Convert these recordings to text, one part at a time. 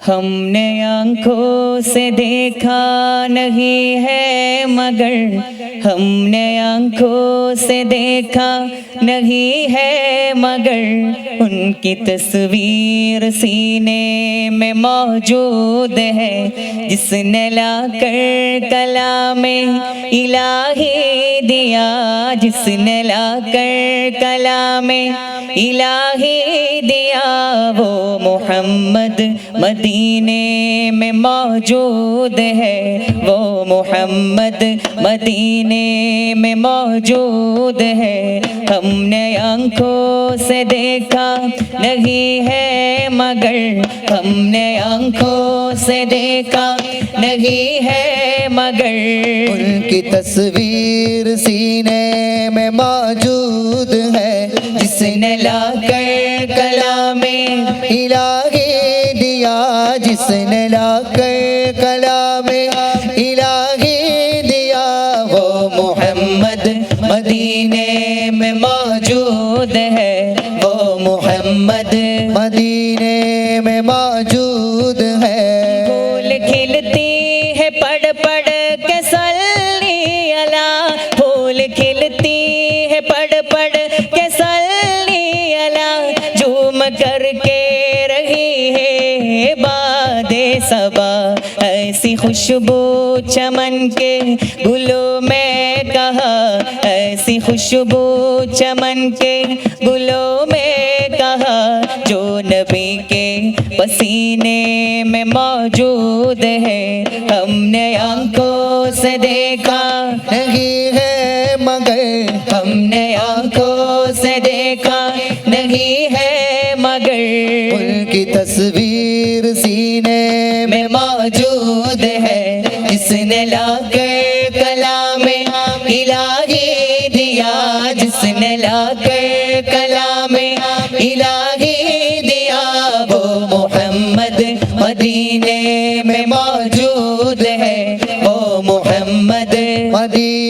हमने आँखों से देखा नहीं है मगर हमने आँखों से देखा नहीं है मगर उनकी तस्वीर सीने में मौजूद है, जिसने लाकर कला में इलाही दिया, जिसने लाकर कला में इलाही दिया, वो मोहम्मद मदीने में मौजूद है, वो मोहम्मद मदीने में मौजूद है। हमने आँखों से देखा नहीं है मगर हमने आँखों से देखा नहीं है मगर। उनकी तस्वीर सीने में मौजूद है। जिसने लाकर कला में इलाही दिया, जिसने लाकर खुशबू चमन के गुलों में कहा, ऐसी खुशबू चमन के गुलों में कहा, जो नबी के पसीने में मौजूद है। हमने आँखों से देखा नहीं है मगर, हमने आँखों से देखा नहीं है मगर। उनकी तस्वीर सीने में मौजूद है। जिसने लाकर कला में इलाही दिया। जिसने लाकर कला में इलाही दिया, वो मोहम्मद मदीने में मौजूद है। वो मोहम्मद मदीने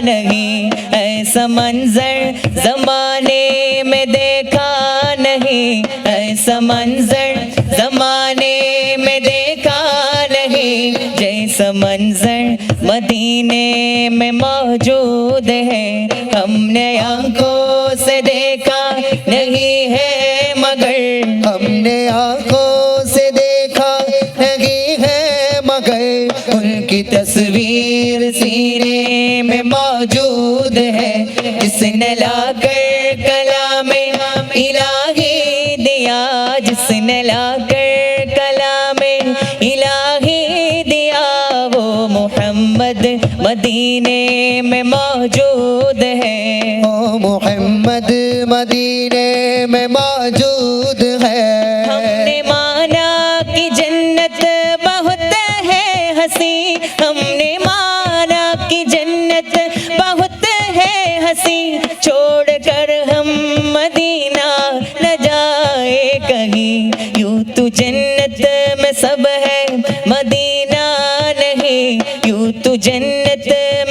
नहीं, ऐसा मंजर जमाने में देखा नहीं, ऐसा मंजर जमाने में देखा नहीं, जैसा मंजर मदीने में मौजूद है, हमने आँखों से देखा नहीं है मगर, हमने आँखों मौजूद है। जिसने लाकर कला में इलाही दिया, जिसने लाकर कला में इलाही दिया, वो मोहम्मद मदीने में मौजूद है। ओ मोहम्मद मदीने में मौजूद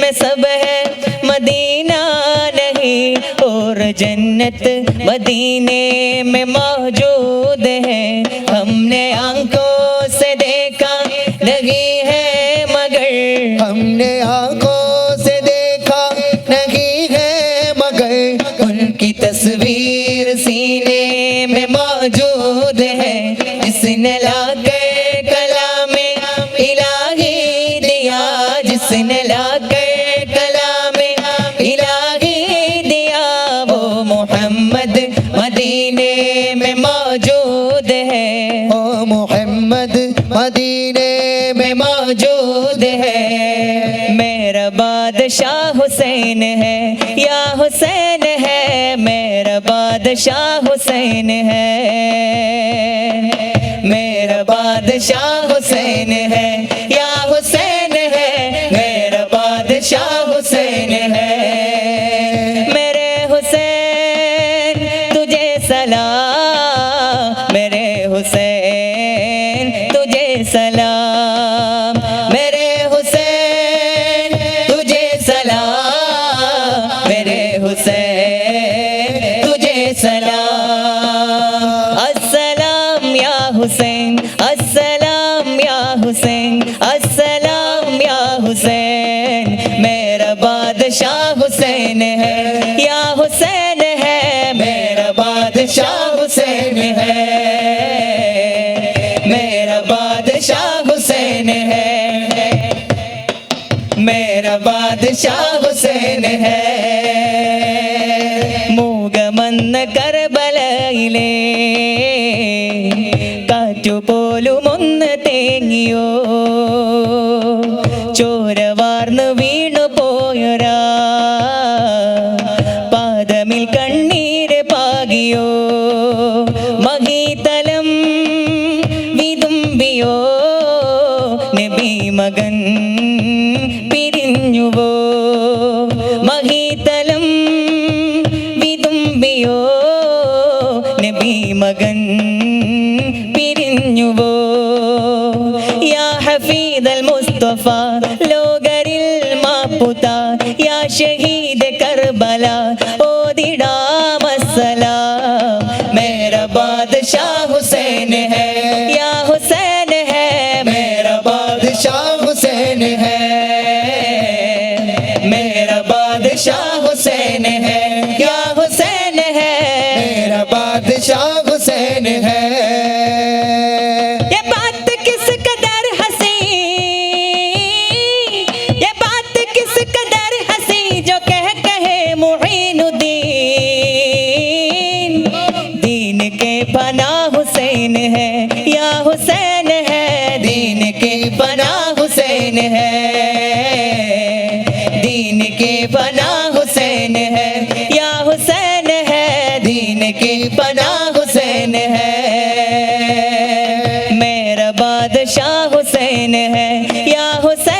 में सब है, मदीना नहीं, और जन्नत मदीने में मौजूद है। हमने आँखों से देखा नहीं है मगर हमने आँखों हुसैन है। या हुसैन है मेरा बादशाह हुसैन है। मेरा बादशाह हुसैन। तुझे सलाम। अस्सलाम या हुसैन। अस्सलाम या हुसैन। अस्सलाम या हुसैन। मेरा बादशाह हुसैन है। या हुसैन है। मेरा बादशाह हुसैन है। मेरा बादशाह हुसैन है। मेरा बादशाह हुसैन है। മൂകമന്ന കരബലയിലേ കാറ്റുപോലും ഒന്ന് തേങ്ങിയോ ചോര വാർന്ന് വീണു പോയൊരാ പാദമിൽ കണ്ണീര് പാകിയോ മഹീതലം വിതുമ്പിയോ നബി മകൻ the show. या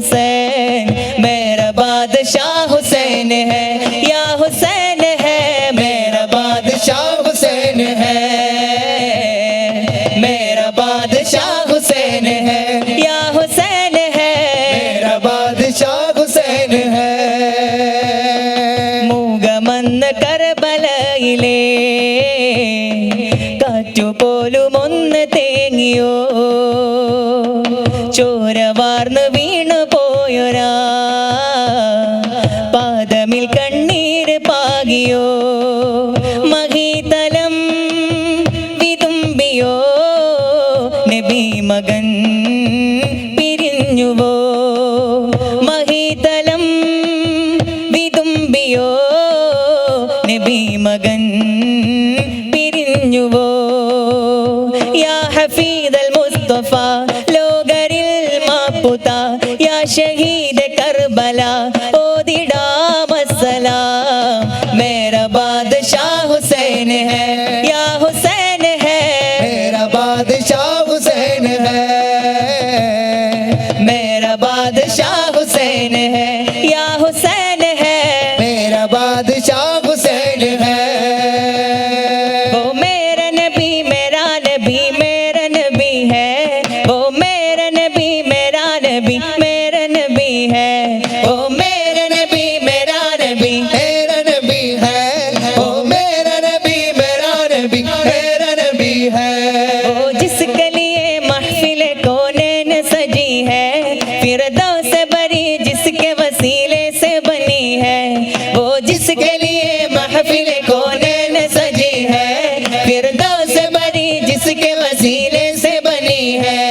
हुसैन मेरा बादशाह हुसैन है या हुसैन है मेरा बादशाह हुसैन है मेरा बादशाह हुसैन है या हुसैन है मेरा बादशाह हुसैन है മൂകമന്ന കർബലയിലെ കാറ്റുപോലും ഒന്ന് തേങ്ങിയോ मेरा बादशाह हुसैन है। या हुसैन है। मेरा बादशाह हुसैन है। मेरा बादशाह हुसैन है। या हुसैन है। मेरा बादशाह हुसैन है। वो मेरा नबी मेरा नबी मेरा नबी है। वो मेरा नबी मेरा नबी मेरा नबी है। है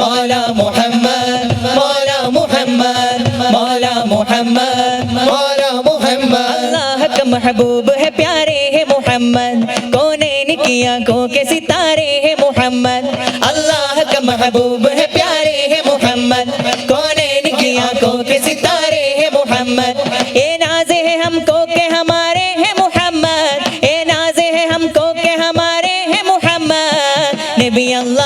मौला मोहम्मद मौला मोहम्मद मौला मोहम्मद मौला मोहम्मद अल्लाह का महबूब है प्यारे है मोहम्मद कोने की आँखों के सितारे है मोहम्मद अल्लाह का महबूब है प्यारे है मोहम्मद कोने की आँखों के सितारे है मोहम्मद ये नाजे है हमको के हमारे है मोहम्मद ये नाजे है हमको के हमारे है मोहम्मद नबी अल्लाह